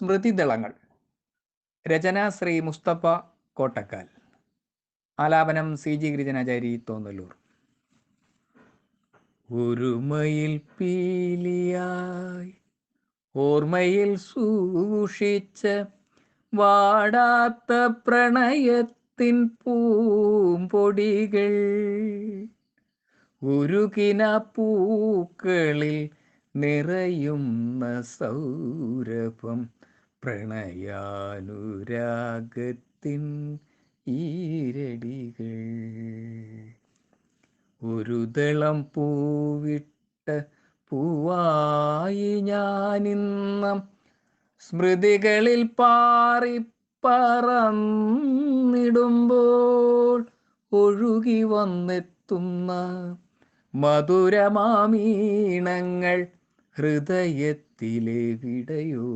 സ്മൃതിദളങ്ങൾ. രചന ശ്രീ മുസ്തഫ കോട്ടക്കാൽ. ആലാപനം C G ഗിരിജനാചാരി Thonnalloor ഒരുമയിൽ പീലിയായി ഓർമ്മയിൽ സൂക്ഷിച്ച വാടാത്ത പ്രണയത്തിൻ പൂമ്പൊടികൾ. ഉരുകിന പൂക്കളിൽ നിറയുന്ന സൗരഭം പ്രണയാനുരാഗത്തിൻ ഈരടികൾ. ഒരു ദളം പൂവിട്ട പൂവായി ഞാനിന്ന സ്മൃതികളിൽ പാറി പറന്നിടുമ്പോൾ ഒഴുകി വന്നെത്തുന്ന മധുരമാമീണങ്ങൾ ഹൃദയത്തിലെവിടെയോ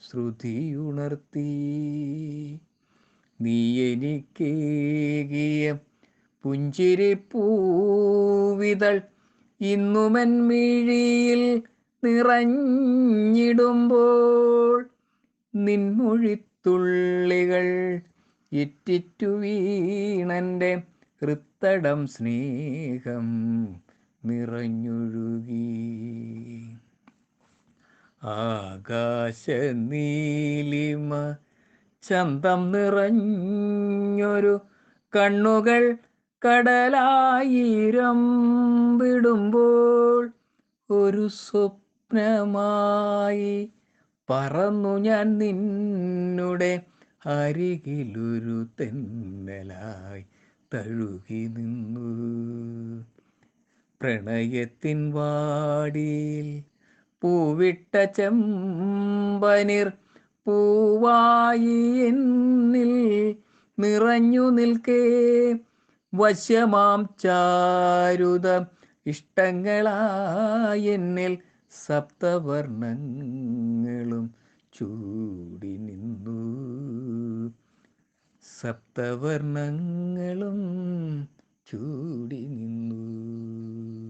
ശ്രുതിയുണർത്തി. നീ എനിക്കേകിയ പുഞ്ചിരിപ്പൂവിതൾ ഇന്നുമൻ മിഴിയിൽ നിറഞ്ഞിടുമ്പോൾ നിൻമൊഴിത്തുള്ളികൾ ഇറ്റിറ്റു വീണന്റെ ഹൃത്തടം സ്നേഹം നിറഞ്ഞൊഴുകി. ആകാശ നീലിമ ചന്തം നിറഞ്ഞൊരു കണ്ണുകൾ കടലായിരം വിടുമ്പോൾ ഒരു സ്വപ്നമായി പറന്നു ഞാൻ നിന്നുടെ അരികിലൊരു തെന്നലായി തഴുകി നിന്നു. പ്രണയത്തിൻ വാടിയിൽ പൂവിട്ട ചെമ്പനിർ പൂവായി എന്നിൽ നിറഞ്ഞു നിൽക്കേ. വശ്യമാം ചാരുത ഇഷ്ടങ്ങളായെന്നിൽ സപ്തവർണങ്ങളും ചൂടി നിന്നു. സപ്തവർണങ്ങളും ചൂടി നിന്നു.